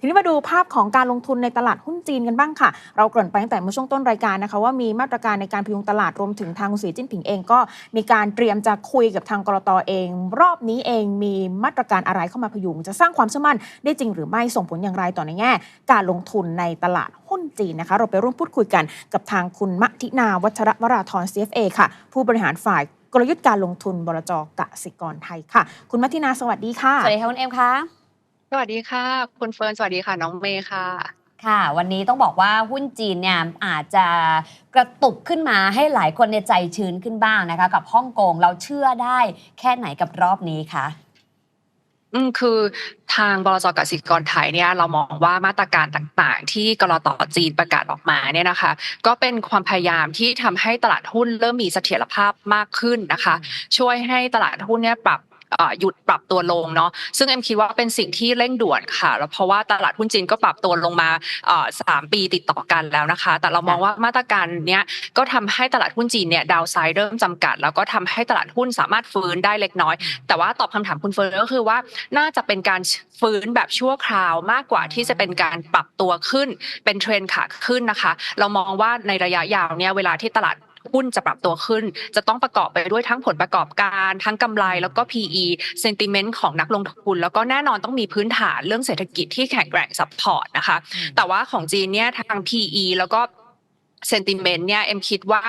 ทีนี้มาดูภาพของการลงทุนในตลาดหุ้นจีนกันบ้างค่ะ เราเกริ่นไปตั้งแต่เมื่อช่วงต้นรายการนะคะว่ามีมาตรการในการพยุงตลาดรวมถึงทางสีจิ้นผิงเองก็มีการเตรียมจะคุยกับทางกรตเอง รอบนี้เองมีมาตรการอะไรเข้ามาพยุง จะสร้างความเชื่อมั่นได้จริงหรือไม่ส่งผลอย่างไรต่อในแง่ การลงทุนในตลาดหุ้นจีนนะคะ เราไปร่วมพูดคุยกันกับทางคุณมทินาวัชรวราธร CFA ค่ะ ผู้บริหารฝ่ายกลยุทธ์การลงทุนบลจกสิกรไทยค่ะ คุณมัทินาสวัสดีค่ะ สวัสดีค่ะคุณเอ็มค่ะ สวัสดีค่ะ คุณเฟิร์น สวัสดีค่ะ น้องเมย์ค่ะ ค่ะ วันนี้ต้องบอกว่าหุ้นจีนเนี่ยอาจจะกระตุกขึ้นมาให้หลายคนในยใจชื้นขึ้นบ้างนะคะ กับฮ่องกงเราเชื่อได้แค่ไหนกับรอบนี้คะอืมคือทางบลจกสิกรไทยเนี่ยเรามองว่ามาตรการต่างๆ ที่กรตจีนประกาศออกมาเนี่ยนะคะ ก็เป็นความพยายามที่ทำให้ตลาดหุ้นเริ่มมีเสถียรภาพมากขึ้นนะคะ ช่วยให้ตลาดหุ้นเนี่ยปรับเอ่อ หยุดปรับตัวลงเนาะซึ่งเอ็มคิดว่าเป็นสิ่งที่เร่งด่วนค่ะแล้วเพราะว่าตลาดหุ้นจีนก็ปรับตัวลงมาสามปีติดต่อกันแล้วนะคะ แต่เรามองว่ามาตรการเนี้ยก็ทำให้ตลาดหุ้นจีนเนี่ยดาวไซด์เริ่มจำกัด แล้วก็ทำให้ตลาดหุ้นสามารถฟื้นได้เล็กน้อย แต่ว่าตอบคำถามคุณเฟิร์นก็คือว่าน่าจะเป็นการฟื้นแบบชั่วคราวมากกว่าที่จะเป็นการปรับตัวขึ้น เป็นเทรนขาขึ้นนะคะ เรามองว่าในระยะยาวเนี่ยเวลาที่ตลาด หุ้นจะปรับตัวขึ้น จะต้องประกอบไปด้วยทั้งผลประกอบการ ทั้งกำไรแล้วก็ PE sentiment ของนักลงทุน แล้วก็แน่นอนต้องมีพื้นฐานเรื่องเศรษฐกิจที่แข็งแกร่งซัพพอร์ตนะคะ แต่ว่าของจีนเนี่ยทาง PE แล้วก็ เซนติเมนต์เนี่ยเอ็มคิดว่า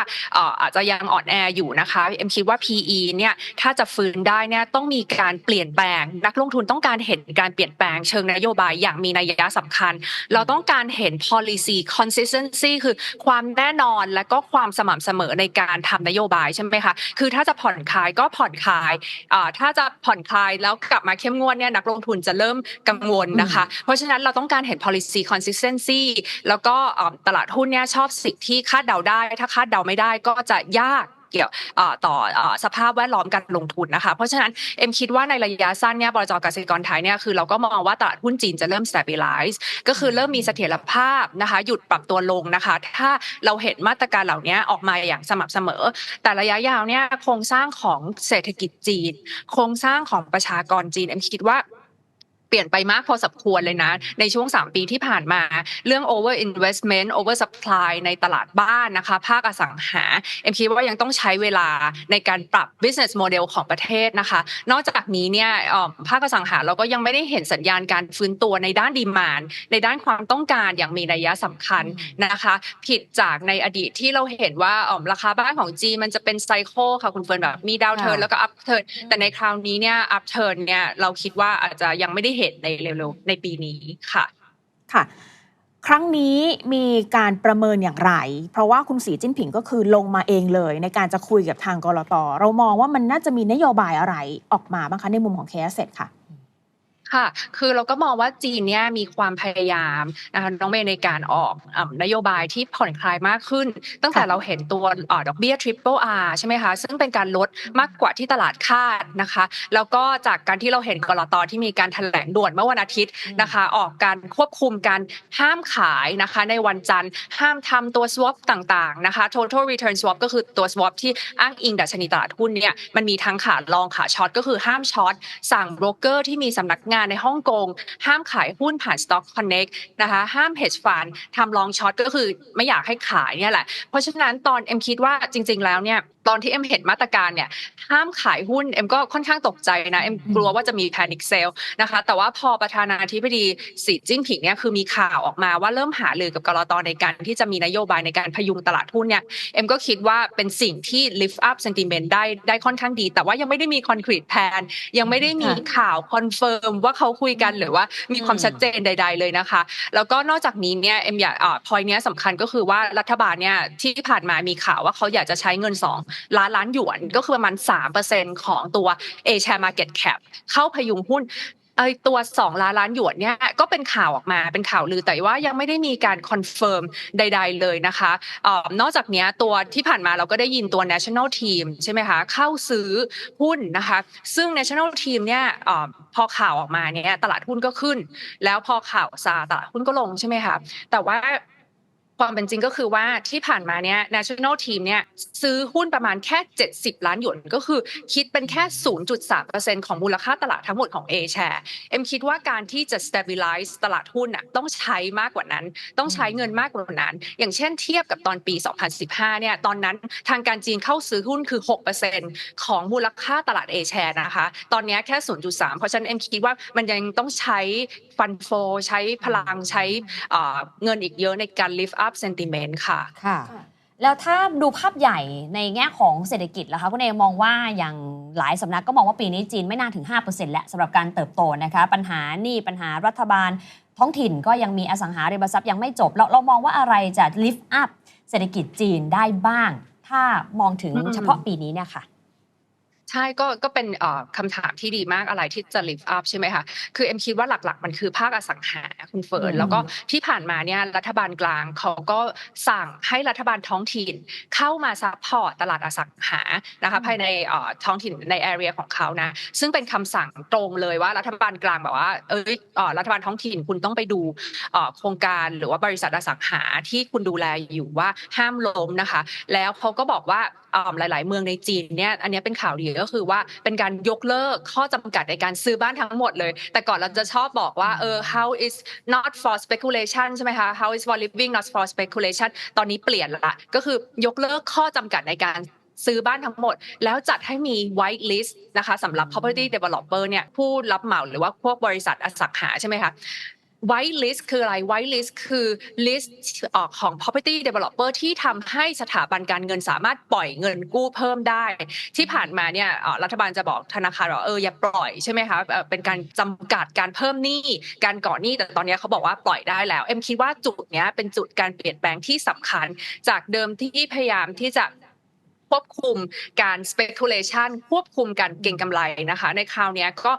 อาจจะยังอ่อนแออยู่นะคะเอ็มคิดว่า PE เนี่ยถ้าจะฟื้นได้เนี่ยต้องมีการเปลี่ยนแปลง นักลงทุนต้องการเห็นการเปลี่ยนแปลงเชิงนโยบายอย่างมีนัยยะสำคัญ เราต้องการเห็น policy consistency คือความแน่นอนและก็ความสม่ำเสมอในการทำนโยบายใช่ไหมคะคือถ้าจะผ่อนคลายก็ผ่อนคลายถ้าจะผ่อนคลายแล้วกลับมาเข้มงวดเนี่ยนักลงทุนจะเริ่มกังวลนะคะ เพราะฉะนั้นเราต้องการเห็น policy consistency แล้วก็ตลาดหุ้นเนี่ยชอบสิ่งที่คาดเดาได้ ถ้าคาดเดาไม่ได้ก็จะยากเกี่ยวต่อสภาพแวดล้อมการลงทุนนะคะ เพราะฉะนั้นเอ็มคิดว่าในระยะสั้นเนี่ยบลจกสิกรไทยเนี่ยคือเราก็มองว่าตลาดหุ้นจีนจะเริ่ม stabilize ก็คือเริ่มมีเสถียรภาพนะคะ หยุดปรับตัวลงนะคะ ถ้าเราเห็นมาตรการเหล่านี้ออกมาอย่างสม่ำเสมอ แต่ระยะยาวเนี่ยโครงสร้างของเศรษฐกิจจีน โครงสร้างของประชากรจีนเอ็มคิดว่า เปลี่ยนไปมากพอสมควรเลยนะ ในช่วง 3 ปีที่ผ่านมาเรื่อง over investment over supply ในตลาดบ้านนะคะ ภาคอสังหาเอ็มคิดว่ายังต้องใช้เวลาในการปรับ business model ของประเทศนะคะ นอกจากนี้เนี่ยเอ่อภาคอสังหาเราก็ยังไม่ได้เห็นสัญญาณการฟื้นตัวในด้านดีมานในด้านความต้องการอย่างมีนัยสำคัญนะคะ ผิดจากในอดีตที่เราเห็นว่าเอ่อราคาบ้านของจีนมันจะเป็นไซโคค่ะคุณเฟิร์นแบบมีดาวเทิร์นค่ะแล้วก็อัพเทิร์นแต่ในคราวนี้เนี่ยอัพเทิร์นเนี่ยเราคิดว่าอาจจะยังไม่ได้เห็นในเร็วๆในปีนี้ค่ะค่ะ ครั้งนี้มีการประเมินอย่างไร เพราะว่าคุณสีจิ้นผิงก็คือลงมาเองเลย ในการจะคุยกับทางกรตเรามองว่ามันน่าจะมีนโยบายอะไรออกมาบ้างคะในมุมของเคสเซ็ตค่ะ ค่ะ คือเราก็มองว่าจีนเนี่ยมีความพยายามนะคะน้องเมย์ในการออกเอิ่มนโยบายที่ผ่อนคลายมากขึ้น ตั้งแต่ค่ะเราเห็นตัวเอ่อดอกเบี้ย triple R ใช่ไหมคะซึ่งเป็นการลดมากกว่าที่ตลาดคาดนะคะ แล้วก็จากการที่เราเห็นกรตที่มีการแถลงด่วนเมื่อวันอาทิตย์นะคะ ออกการควบคุมการห้ามขายนะคะ ในวันจันทร์ห้ามทำตัว swap ต่างๆนะคะ total return swap ก็คือตัว swap ที่อ้างอิงดัชนีตลาดหุ้นเนี่ยมันมีทั้งขาลองขาช็อตก็คือห้ามช็อตสั่งโบรกเกอร์ที่มีสำนักงานในฮ่องกงห้ามขายหุ้นผ่าน Stock Connect นะคะห้าม hedge fund ทำลองช็อตก็คือไม่อยากให้ขายเนี่ยแหละเพราะฉะนั้นตอนเอ็มคิดว่าจริง ๆแล้วเนี่ยตอนที่เอ็มเห็นมาตรการเนี่ยห้ามขายหุ้นเอ็มก็ค่อนข้างตกใจนะเอ็มกลัวว่าจะมี panic sale นะคะ แต่ว่าพอประธานาธิบดีสีจิ้นผิงเนี่ยคือมีข่าวออกมาว่าเริ่มหารือกับกรตในการที่จะมีนโยบายในการพยุงตลาดหุ้นเนี่ยเอ็มก็คิดว่าเป็นสิ่งที่ lift up sentiment ได้ได้ค่อนข้างดี แต่ว่ายังไม่ได้มี concrete plan ยังไม่ได้มีค่ะข่าวคอนเฟิร์มว่าเขาคุยกันหรือว่ามีความอืมชัดเจนใด ๆ เลยนะคะ แล้วก็นอกจากนี้เนี่ยเอ็มอยากอ่าพอยเนี้ยสำคัญก็คือว่ารัฐบาลเนี่ยที่ผ่านมามีข่าวว่าเขาอยากจะใช้เงิน2ล้านล้านหยวนก็คือประมาณ 3%ของตัว A share market cap เข้าพยุงหุ้นไอตัว 2 ล้านล้านหยวนเนี่ยก็เป็นข่าวออกมาเป็นข่าวลือแต่ว่ายังไม่ได้มีการคอนเฟิร์มใด ๆ เลยนะคะเอ่อนอกจากเนี้ยตัวที่ผ่านมาเราก็ได้ยินตัว national team ใช่ไหมคะเข้าซื้อหุ้นนะคะซึ่ง national team เนี่ยเอ่อพอข่าวออกมาเนี่ยตลาดหุ้นก็ขึ้น แล้วพอข่าวซาตลาดหุ้นก็ลงใช่ไหมคะแต่ว่า ความเป็นจริงก็คือว่าที่ผ่านมาเนี่ย national team เนี่ยซื้อหุ้นประมาณแค่ 70 ล้านหยวนก็คือคิดเป็นแค่ 0.3%ของมูลค่าตลาดทั้งหมดของ A share เอ็มคิดว่าการที่จะ stabilize ตลาดหุ้นน่ะต้องใช้มากกว่านั้น ต้องใช้เงินมากกว่านั้น อย่างเช่นเทียบกับตอนปี 2015 เนี่ยตอนนั้นทางการจีนเข้าซื้อหุ้นคือ 6%ของมูลค่าตลาด A share นะคะ ตอนนี้แค่ 0.3 เพราะฉะนั้นเอ็มคิดว่ามันยังต้องใช้ ฟันโฟใช้พลังใช้เอ่อเงินอีกเยอะในการ lift up sentiment ค่ะค่ะ แล้วถ้าดูภาพใหญ่ในแง่ของเศรษฐกิจล่ะคะคุณเอมองว่าอย่างหลายสำนักก็มองว่าปีนี้จีนไม่น่าถึง 5%แล้วสำหรับการเติบโตนะคะปัญหาหนี้ปัญหารัฐบาลท้องถิ่นก็ยังมีอสังหาริมทรัพย์ยังไม่จบ เราเรามองว่าอะไรจะ lift up เศรษฐกิจจีนได้บ้าง ถ้ามองถึงอืมเฉพาะปีนี้เนี่ยค่ะ ใช่ก็ก็เป็นเอ่อคำถามที่ดีมากอะไรที่จะ lift up ใช่ไหมคะคือเอ็มคิดว่าหลักๆ มันคือภาคอสังหาคุณเฟิร์นอืมแล้วก็ที่ผ่านมาเนี่ยรัฐบาลกลางเขาก็สั่งให้รัฐบาลท้องถิ่นเข้ามาซัพพอร์ตตลาดอสังหานะคะภายในเอ่อท้องถิ่นใน area ของเขานะซึ่งเป็นคำสั่งตรงเลยว่ารัฐบาลกลางแบบว่าเอ้ยเอ่อรัฐบาลท้องถิ่นคุณต้องไปดูเอ่อโครงการหรือว่าบริษัทอสังหาที่คุณดูแลอยู่ว่าห้ามล้มนะคะ แล้วเขาก็บอกว่าเอ่อ หลาย ๆ เมืองในจีนเนี่ยอันนี้เป็นข่าวดีก็คือว่าเป็นการยกเลิกข้อจำกัดในการซื้อบ้านทั้งหมดเลย แต่ก่อนเราจะชอบบอกว่าเออ how is not for speculation ใช่ไหมคะ how is for living not for speculation ตอนนี้เปลี่ยนละก็คือยกเลิกข้อจำกัดในการซื้อบ้านทั้งหมด แล้วจัดให้มี white list นะคะสำหรับ property developer เนี่ยผู้รับเหมาหรือว่าพวกบริษัทอสังหาใช่ไหมคะ white list คืออะไร white list คือ list เอ่อของ property developer ที่ทำให้สถาบันการเงินสามารถปล่อยเงินกู้เพิ่มได้ ที่ผ่านมาเนี่ยรัฐบาลจะบอกธนาคารว่าเอออย่าปล่อยใช่ไหมคะเอ่อเป็นการจำกัดการเพิ่มหนี้การก่อหนี้แต่ตอนนี้เขาบอกว่าปล่อยได้แล้วเอ็มคิดว่าจุดเนี้ยเป็นจุดการเปลี่ยนแปลงที่สำคัญ จากเดิมที่พยายามที่จะ ควบคุมการ speculation ควบคุมการเก็งกำไรนะคะ ในคราวนี้ก็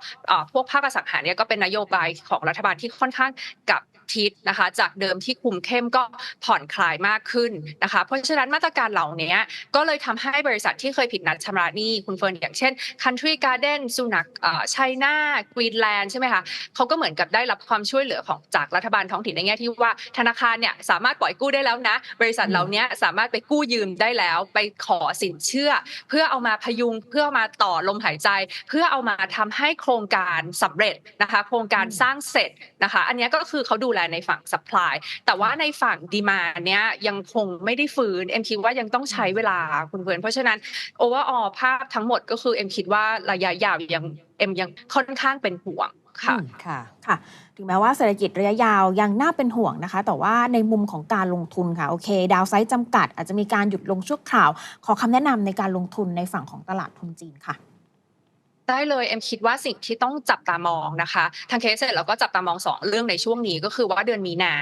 พวกภาคอสังหาเนี่ยก็เป็นนโยบายของรัฐบาลที่ค่อนข้างกับทิศนะคะจากเดิมที่คุมเข้มก็ผ่อนคลายมากขึ้นนะคะ เพราะฉะนั้นมาตรการเหล่านี้ก็เลยทำให้บริษัทที่เคยผิดนัดชำระหนี้คุณเฟิร์นอย่างเช่น Country Garden สุนักไชน่ากรีนแลนด์ใช่ไหมคะเขาก็เหมือนกับได้รับความช่วยเหลือของจากรัฐบาลท้องถิ่นในแง่ที่ว่าธนาคารเนี่ยสามารถปล่อยกู้ได้แล้วนะ บริษัทเหล่านี้สามารถไปกู้ยืมได้แล้ว ไปขอสินเชื่อ เพื่อเอามาพยุงเพื่อเอามาต่อลมหายใจ เพื่อเอามาทำให้โครงการสำเร็จนะคะ โครงการสร้างเสร็จนะคะ อันเนี้ยก็คือเขาดูแลในฝั่ง supply แต่ว่าในฝั่งดีมาเนี้ยยังคงไม่ได้ฟื้นเอ็มคิดว่ายังต้องใช้เวลาคุณเพื่อนเพราะฉะนั้น overall ภาพทั้งหมดก็คือเอ็มคิดว่าระยะยาวยังเอ็มยังค่อนข้างเป็นห่วงค่ะอืมค่ะค่ะ ถึงแม้ว่าเศรษฐกิจระยะยาวยังน่าเป็นห่วงนะคะ แต่ว่าในมุมของการลงทุนค่ะโอเค ดาวไซด์จำกัด อาจจะมีการหยุดลงชั่วคราว ขอคำแนะนำในการลงทุนในฝั่งของตลาดทุนจีนค่ะ ได้เลยเอ็มคิดว่าสิ่งที่ต้องจับตามองนะคะทางเคสเสร็จเราก็จับตามองสองเรื่องในช่วงนี้ก็คือว่าเดือนมีนา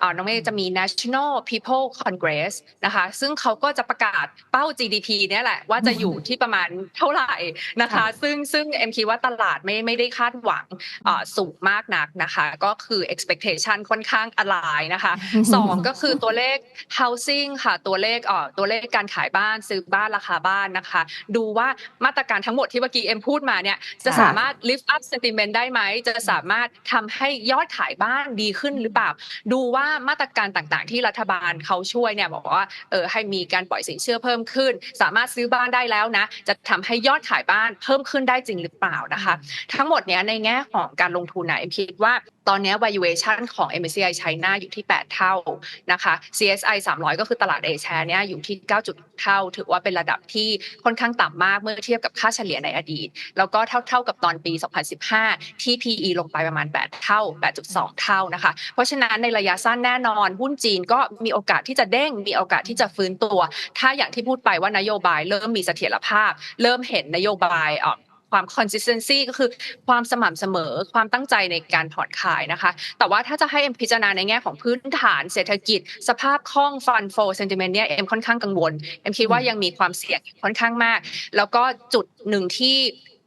เอ่อน้องเมย์จะมี National People Congress นะคะซึ่งเขาก็จะประกาศเป้า GDP เนี่ยแหละว่าจะอยู่ที่ประมาณเท่าไหร่นะคะค่ะซึ่งซึ่งเอ็มคิดว่าตลาดไม่ไม่ได้คาดหวังเอ่อสูงมากนักนะคะก็คือ expectation ค่อนข้างอลายนะคะสองก็คือตัวเลข housing ค่ะตัวเลขเอ่อตัวเลขการขายบ้านซื้อบ้านราคาบ้านนะคะ ดูว่ามาตรการทั้งหมดที่เมื่อกี้เอ็มพูดมาเนี่ยจะค่ะสามารถ lift up sentiment ได้ไหม จะสามารถทำให้ยอดขายบ้านดีขึ้นหรือเปล่า ดูว่ามาตรการต่างๆ ที่รัฐบาลเขาช่วยเนี่ยบอกว่าเออให้มีการปล่อยสินเชื่อเพิ่มขึ้น สามารถซื้อบ้านได้แล้วนะ จะทำให้ยอดขายบ้านเพิ่มขึ้นได้จริงหรือเปล่านะคะ ทั้งหมดเนี้ยในแง่ของการลงทุนนะเอ็มคิดว่าตอนเนี้ย valuation ของ MSCI China อยู่ที่ 8 เท่านะคะ CSI 300 ก็คือตลาด A share เนี่ยอยู่ที่9เท่า ถือว่าเป็นระดับที่ค่อนข้างต่ำมากเมื่อเทียบกับค่าเฉลี่ยในอดีตแล้วก็เท่าเท่ากับตอนปี 2015 ที่ PE ลงไปประมาณ 8 เท่า 8.2 เท่านะคะ เพราะฉะนั้นในระยะสั้นแน่นอนหุ้นจีนก็มีโอกาสที่จะเด้ง มีโอกาสที่จะฟื้นตัว ถ้าอย่างที่พูดไปว่านโยบายเริ่มมีเสถียรภาพ เริ่มเห็นนโยบายความ consistency ก็คือความสม่ำเสมอความตั้งใจในการผ่อนคลายนะคะ แต่ว่าถ้าจะให้เอ็มพิจารณาในแง่ของพื้นฐานเศรษฐกิจ สภาพคล่องฟันโฟเซนติเมนต์เนี่ยเอ็มค่อนข้างกังวล เอ็มคิดว่ายังมีความเสี่ยงค่อนข้างมาก แล้วก็จุดหนึ่งที่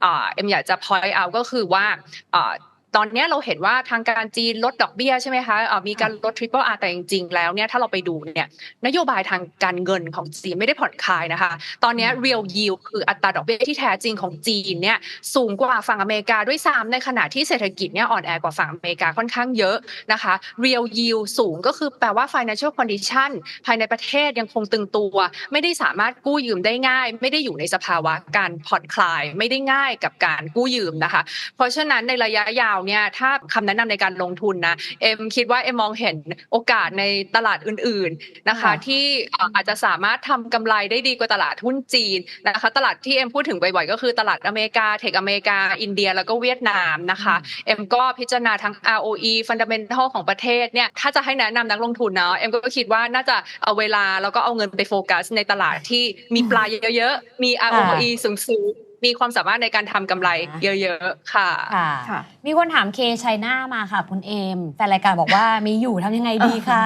เอ็มอยากจะ point out ก็คือว่าเอ่อ ตอนเนี้ยเราเห็นว่าทางการจีนลดดอกเบี้ยใช่ไหมคะเอ่อมีการลด triple R แต่จริงๆแล้วเนี่ยถ้าเราไปดูเนี่ยนโยบายทางการเงินของจีนไม่ได้ผ่อนคลายนะคะ ตอนเนี้ย real yield คืออัตราดอกเบี้ยที่แท้จริงของจีนเนี่ยสูงกว่าฝั่งอเมริกาด้วยซ้ำในขณะที่เศรษฐกิจเนี่ยอ่อนแอกว่าฝั่งอเมริกาค่อนข้างเยอะนะคะ real yield สูงก็คือแปลว่า financial condition ภายในประเทศยังคงตึงตัว ไม่ได้สามารถกู้ยืมได้ง่าย ไม่ได้อยู่ในสภาวะการผ่อนคลาย ไม่ได้ง่ายกับการกู้ยืมนะคะ เพราะฉะนั้นในระยะยาวเนี่ยถ้าคำแนะนำในการลงทุนนะเอ็มคิดว่าเอ็มมองเห็นโอกาสในตลาดอื่น ๆนะคะค่ะที่เอ่ออาจจะสามารถทำกำไรได้ดีกว่าตลาดหุ้นจีนนะคะตลาดที่เอ็มพูดถึงบ่อยๆก็คือตลาดอเมริกาเทคอเมริกา อินเดียแล้วก็เวียดนามนะคะเอ็มก็พิจารณาทั้ง ROE Fundamental ของประเทศเนี่ยถ้าจะให้แนะนำนักลงทุนเนาะเอ็มก็คิดว่าน่าจะเอาเวลาแล้วก็เอาเงินไปโฟกัสในตลาดที่มีปลาเยอะๆมี ROE สูงๆ มีความสามารถในการทำกำไรเยอะๆค่ะค่ะค่ะ มีคนถามเคชัยนามาค่ะ คุณเอมแฟนรายการบอกว่ามีอยู่ทำยังไงดีคะ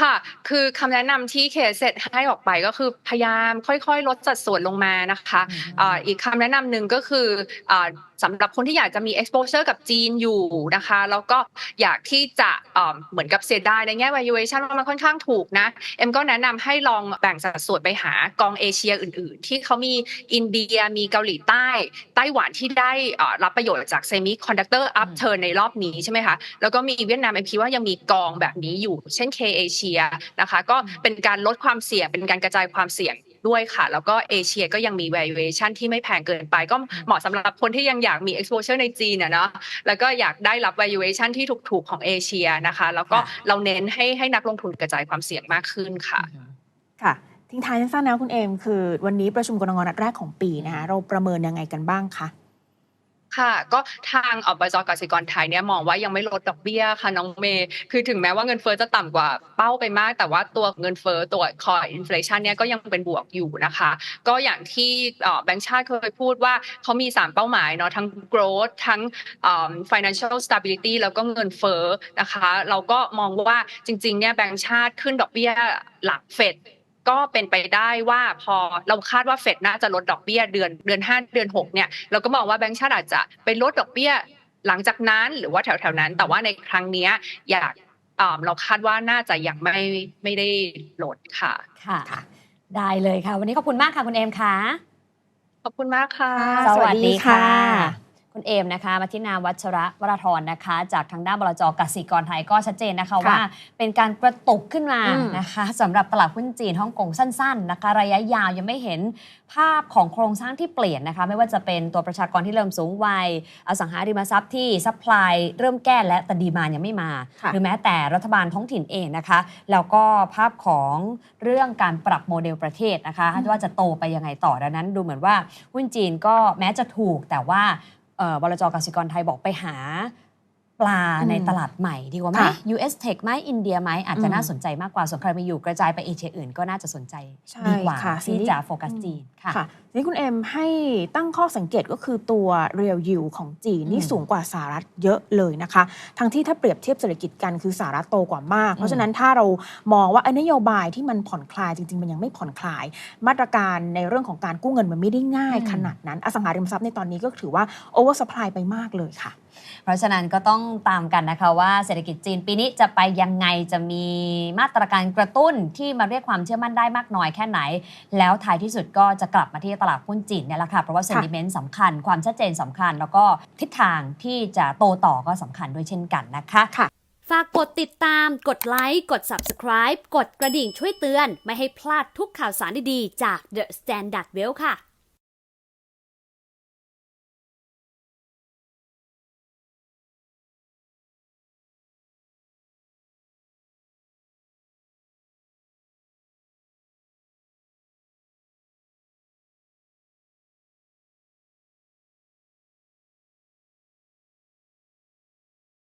ค่ะ คือคำแนะนำที่เคสเสร็จให้ออกไปก็คือพยายามค่อยๆ ลดสัดส่วนลงมานะคะอืมอ่าอีกคำแนะนำหนึ่งก็คืออาสำหรับคนที่อยากจะมี exposure กับจีนอยู่นะคะ แล้วก็อยากที่จะอ่าเหมือนกับเสียดายในแง่ valuation ว่ามันค่อนข้างถูกนะ เอ็มก็แนะนำให้ลองแบ่งสัดส่วนไปหากองเอเชียอื่น ๆ ที่เขามีอินเดียมีเกาหลีใต้ ไต้หวันที่ได้อ่ารับประโยชน์จาก semiconductor upturn ในรอบนี้ใช่ไหมคะ แล้วก็มีเวียดนามเอ็มคิดว่ายังมีกองแบบนี้อยู่ เช่น K เอเชียนะคะ ก็เป็นการลดความเสี่ยงเป็นการกระจายความเสี่ยงด้วยค่ะ แล้วก็เอเชียก็ยังมี valuation ที่ไม่แพงเกินไป ก็เหมาะสำหรับคนที่ยังอยากมี exposure ในจีนอะเนาะแล้วก็อยากได้รับ valuation ที่ถูกๆของเอเชียนะคะ แล้วก็ค่ะเราเน้นให้ให้นักลงทุนกระจายความเสี่ยงมากขึ้นค่ะค่ะทิ้งท้ายสั้นๆนะคุณเอมคือ วันนี้ประชุมกรงงนัดแรกของปีนะคะเราประเมินยังไงกันบ้างคะ ค่ะ ก็ทางอบจกสิกรไทยเนี่ยมองว่ายังไม่ลดดอกเบี้ยค่ะน้องเมย์คือถึงแม้ว่าเงินเฟ้อจะต่ำกว่าเป้าไปมาก แต่ว่าตัวเงินเฟ้อตัวคออินฟลชันเนี่ยก็ยังเป็นบวกอยู่นะคะ ก็อย่างที่แบงก์ชาติเคยพูดว่าเขามี 3 เป้าหมายเนาะทั้ง growth ทั้ง financial stability แล้วก็เงินเฟ้อนะคะ เราก็มองว่าจริงๆเนี่ยแบงก์ชาติขึ้นดอกเบี้ยหลักเฟด ก็เป็นไปได้ว่าพอเราคาดว่าเฟดน่าจะลดดอกเบี้ยเดือนเดือนห้าเดือนหกเนี่ยเราก็มองว่าแบงก์ชาติอาจจะไปลดดอกเบี้ยหลังจากนั้นหรือว่าแถวๆนั้น แต่ว่าในครั้งเนี้ยอยากอ่าเราคาดว่าน่าจะยังไม่ไม่ได้ลดค่ะค่ะ ค่ะ ได้เลยค่ะ วันนี้ขอบคุณมากค่ะคุณเอมค่ะ ขอบคุณมากค่ะ สวัสดีค่ะ คุณเอมนะคะมาทินาวัชระวราธรนะคะ จากทางด้านบลจกสิกรไทยก็ชัดเจนนะคะค่ะว่า เป็นการกระตุกขึ้นมาอืมนะคะสำหรับตลาดหุ้นจีนฮ่องกงสั้น ๆ นะคะ ระยะยาวยังไม่เห็นภาพของโครงสร้างที่เปลี่ยนนะคะ ไม่ว่าจะเป็นตัวประชากรที่เริ่มสูงวัย อสังหาริมทรัพย์ที่ซัพพลายเริ่มแก้และแต่ดีมานยังไม่มาค่ะหรือแม้แต่รัฐบาลท้องถิ่นเองนะคะแล้วก็ภาพของเรื่องการปรับโมเดลประเทศนะคะอืมว่าจะโตไปยังไงต่อดังนั้น ดูเหมือนว่าหุ้นจีนก็แม้จะถูกแต่ว่าเอ่อ บลจกสิกรไทยบอกไปหา ปลาอืมในตลาดใหม่ดีกว่าไหมค่ะ US Tech ไหมอินเดียไหมอาจจะอืมน่าสนใจมากกว่าส่วนใครมาอยู่กระจายไปเอเชียอื่นก็น่าจะสนใจใช่ดีกว่าค่ะที่ทีนี้จะโฟกัสจีนค่ะค่ะทีนี่คุณเอ็มให้ตั้งข้อสังเกตก็คือตัว real yield ของจีนนี่อืมสูงกว่าสหรัฐเยอะเลยนะคะ ทั้งที่ถ้าเปรียบเทียบเศรษฐกิจกันคือสหรัฐโตกว่ามาก เพราะฉะนั้นถ้าเรามองว่าไอ้นโยบายที่มันผ่อนคลายจริง ๆ มันยังไม่ผ่อนคลาย มาตรการในเรื่องของการกู้เงินมันไม่ได้ง่ายอืมขนาดนั้นอสังหาริมทรัพย์ในตอนนี้ก็ถือว่า over supply ไปมากเลยค่ะ เพราะฉะนั้นก็ต้องตามกันนะคะว่าเศรษฐกิจจีนปีนี้จะไปยังไงจะมีมาตรการกระตุ้นที่มาเรียกความเชื่อมั่นได้มากน้อยแค่ไหน แล้วท้ายที่สุดก็จะกลับมาที่ตลาดหุ้นจีนเนี่ยแหละค่ะเพราะว่าเซนติเมนต์สำคัญความชัดเจนสำคัญ แล้วก็ทิศทางที่จะโตต่อก็สำคัญด้วยเช่นกันนะคะฝากกดติดตาม กดไลค์ กด Subscribe กดกระดิ่งช่วยเตือน ไม่ให้พลาดทุกข่าวสารดีๆ จาก The Standard Well ค่ะ